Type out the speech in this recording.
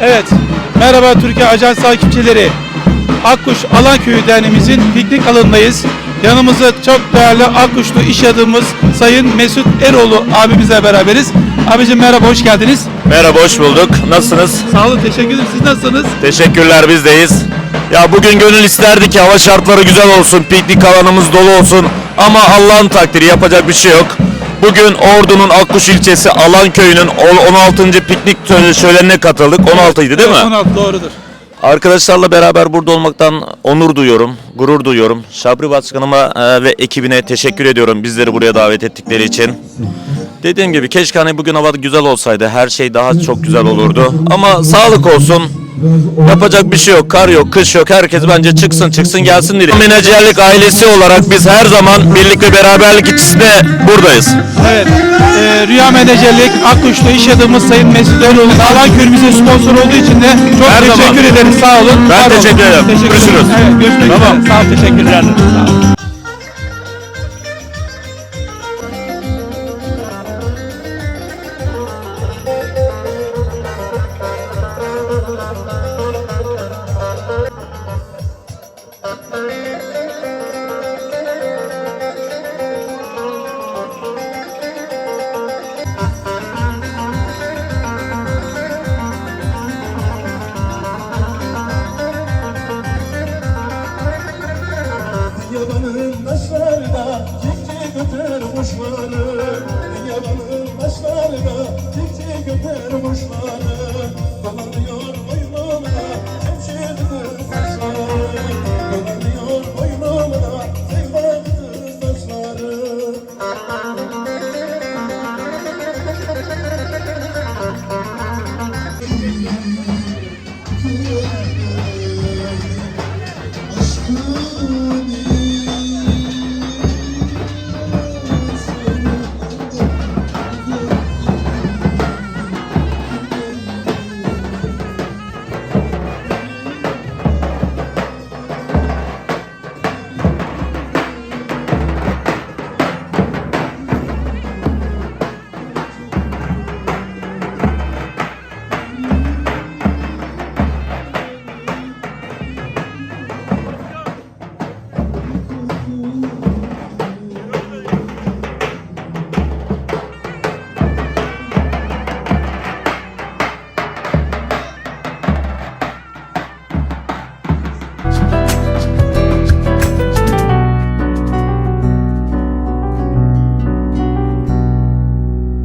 Evet, merhaba Türkiye Ajans takipçileri. Akkuş Alanköyü Derneğimizin piknik alanındayız. Yanımızda çok değerli Akkuşlu iş adamımız Sayın Mesut Eroğlu abimizle beraberiz. Abicim merhaba, hoş geldiniz. Merhaba, hoş bulduk. Nasılsınız? Sağ olun, teşekkür ederim. Siz nasılsınız? Teşekkürler, bizdeyiz. Ya bugün gönül isterdi ki hava şartları güzel olsun, piknik alanımız dolu olsun. Ama Allah'ın takdiri yapacak bir şey yok. Bugün Ordu'nun Akkuş ilçesi Alan köyünün 16. piknik şölenine katıldık. 16 idi değil mi? 16 doğrudur. Arkadaşlarla beraber burada olmaktan onur duyuyorum, gurur duyuyorum. Şabri Başkanıma e, ve ekibine teşekkür ediyorum bizleri buraya davet ettikleri için. Dediğim gibi keşke hani bugün hava güzel olsaydı her şey daha çok güzel olurdu. Ama sağlık olsun. Yapacak bir şey yok. Kar yok, kış yok. Herkes bence çıksın çıksın gelsin diye. Menajerlik ailesi olarak biz her zaman birlik ve beraberlik içinde buradayız. Evet, e, Rüya Menajerlik Akkuşlu iş adamımız Sayın Mesut Eroğlu Alanköy'ümüzün sponsor olduğu için de çok Her teşekkür zaman. ederiz. Sağ olun. Ben olun. teşekkür ederim. Teşekkür Görüşürüz. ederim. Evet, görüşmek Tamam. üzere. Sağ ol, teşekkürler. Sağ ol. Yabanın taşlarına Cikci götürmüş varı Yabanın taşlarına Cikci götürmüş varı Dolanıyor boynumda Cemşirdir saçları. Dolanıyor boynumda Sevdadır saçları. Aşkın